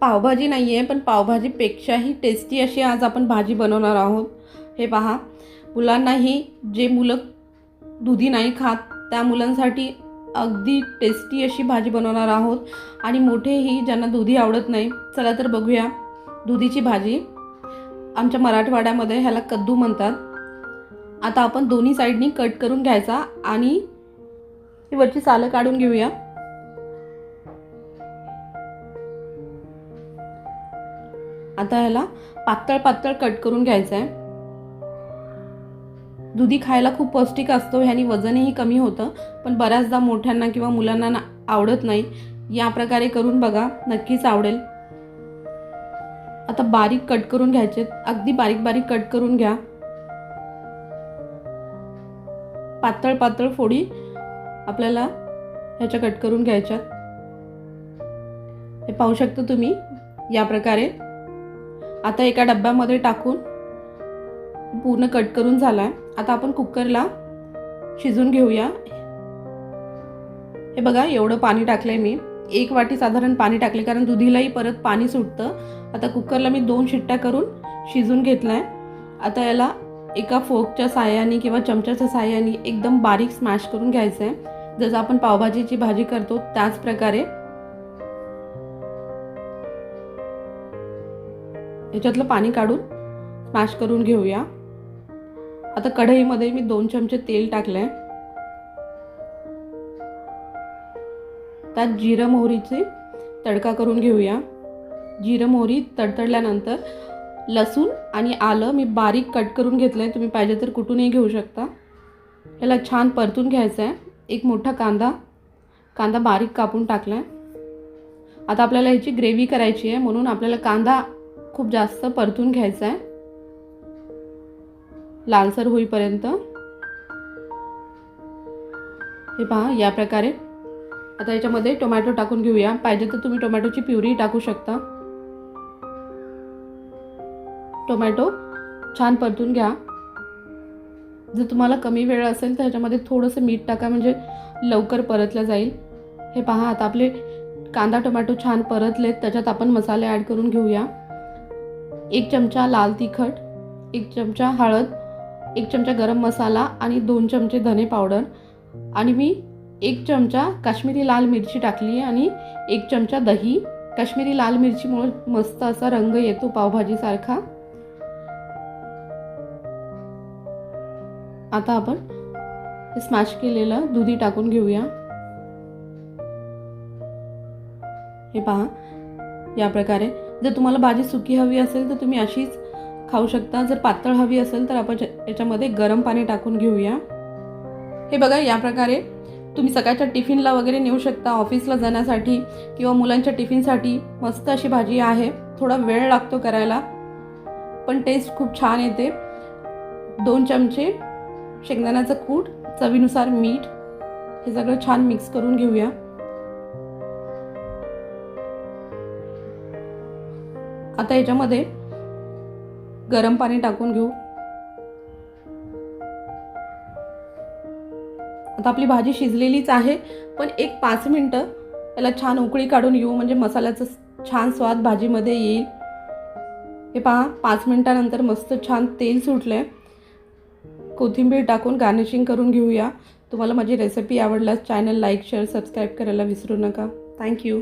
पावभाजी नाही आहे पण पावभाजीपेक्षाही टेस्टी अशी आज आपण भाजी बनवणार आहोत. हे पहा मुलांनाही जे मुलं दुधी नाही खात त्या मुलांसाठी अगदी टेस्टी अशी भाजी बनवणार आहोत. आणि मोठेही ज्यांना दुधी आवडत नाही चला तर बघूया दुधीची भाजी. आमच्या मराठवाड्यामध्ये ह्याला कद्दू म्हणतात. आता आपण दोन्ही साईडनी कट करून घ्यायचा आणि वरची सालं काढून घेऊया. आता ह्याला पातळ पातळ कट करून घ्यायचं आहे दुधी खायला खूप पौष्टिक असतो ह्याने वजनही कमी होतं पण बऱ्याचदा मोठ्यांना किंवा मुलांना ना आवडत नाही. या प्रकारे करून बघा नक्कीच आवडेल. आता बारीक कट करून घ्यायचे अगदी बारीक बारीक कट करून घ्या. पातळ पातळ फोडी आपल्याला ह्याच्या कट करून घ्यायच्यात. हे पाहू शकता तुम्ही या प्रकारे आता एका डब्यामध्ये टाकून पूर्ण कट करून झाला आहे आता आपण कुकरला शिजून घेऊया. हे बघा एवढं पाणी टाकलं आहे मी. एक वाटी साधारण पाणी टाकले कारण दुधीलाही परत पाणी सुटतं. आता कुकरला मी दोन शिट्ट्या करून शिजून घेतलाय. आता याला एका फोकच्या साह्याने किंवा चमच्याच्या साह्याने एकदम बारीक स्मॅश करून घ्यायचं आहे जसं आपण पावभाजीची भाजी करतो त्याच प्रकारे. याच्यातलं पाणी काढून स्मॅश करून घेऊया. आता कढईमध्ये मी दोन चमचे तेल टाकलंय. त्यात जिरं मोहरीचे तडका करून घेऊया. जिरं मोहरी तडतडल्यानंतर लसूण आणि आलं मी बारीक कट करून घेतलं आहे तुम्ही पाहिजे तर कुठूनही घेऊ शकता. याला छान परतून घ्यायचं आहे एक मोठा कांदा कांदा बारीक कापून टाकला आहे आता आपल्याला ह्याची ग्रेव्ही करायची आहे. म्हणून आपल्याला कांदा खूप जास्त परतून घ्यायचं आहे लालसर होईपर्यंत. हे पहा या प्रकारे. आता याच्यामध्ये टोमॅटो टाकून घेऊया. पाहिजे तर तुम्ही टोमॅटोची प्युरी टाकू शकता. टोमॅटो छान परतून घ्या. जर तुम्हाला कमी वेळ असेल तर ह्याच्यामध्ये थोडंसं मीठ टाका म्हणजे लवकर परतलं जाईल. हे पहा आता आपले कांदा टोमॅटो छान परतलेत. त्याच्यात आपण मसाले ॲड करून घेऊया. एक चमचा लाल तिखट एक चमचा हळद एक चमचा गरम मसाला आणि दोन चमचे धने पावडर. आणि मी एक चमचा काश्मीरी लाल मिरची टाकली आणि एक चमचा दही. काश्मीरी लाल मिरचीमुळे मस्त असा रंग येतो पावभाजीसारखा. आता आपण हे स्मॅश केलेलं दुधी टाकून घेऊया. हे पहा या प्रकारे जर तुम्हाला भाजी सुकी हवी असेल तर तुम्ही अशीच खाऊ शकता. जर पातळ हवी असेल तर आपण याच्यामध्ये गरम पाणी टाकून घेऊया. हे बघा या प्रकारे तुम्ही सकाळच्या टिफिनला वगैरे नेऊ शकता. ऑफिसला जाण्यासाठी किंवा मुलांच्या टिफिनसाठी मस्त अशी भाजी आहे. थोडा वेळ लागतो करायला पण टेस्ट खूप छान येते. दोन चमचे शेंगदाण्याचं कूट चवीनुसार मीठ हे सगळं छान मिक्स करून घेऊया. आता याच्यामध्ये गरम पाणी टाकून घेऊ. आता आपली भाजी शिजलेलीच आहे पण एक पाच मिनटं याला छान उकळी काढून घेऊ म्हणजे मसाल्याचा छान स्वाद भाजीमध्ये येईल. हे पहा पाच मिनटानंतर मस्त छान तेल सुटलं कोथिंबीर टाकून गार्निशिंग करून घेऊया. तुम्हाला माझी रेसिपी आवडल्यास चॅनल लाईक शेअर सबस्क्राईब करायला विसरू नका. थँक्यू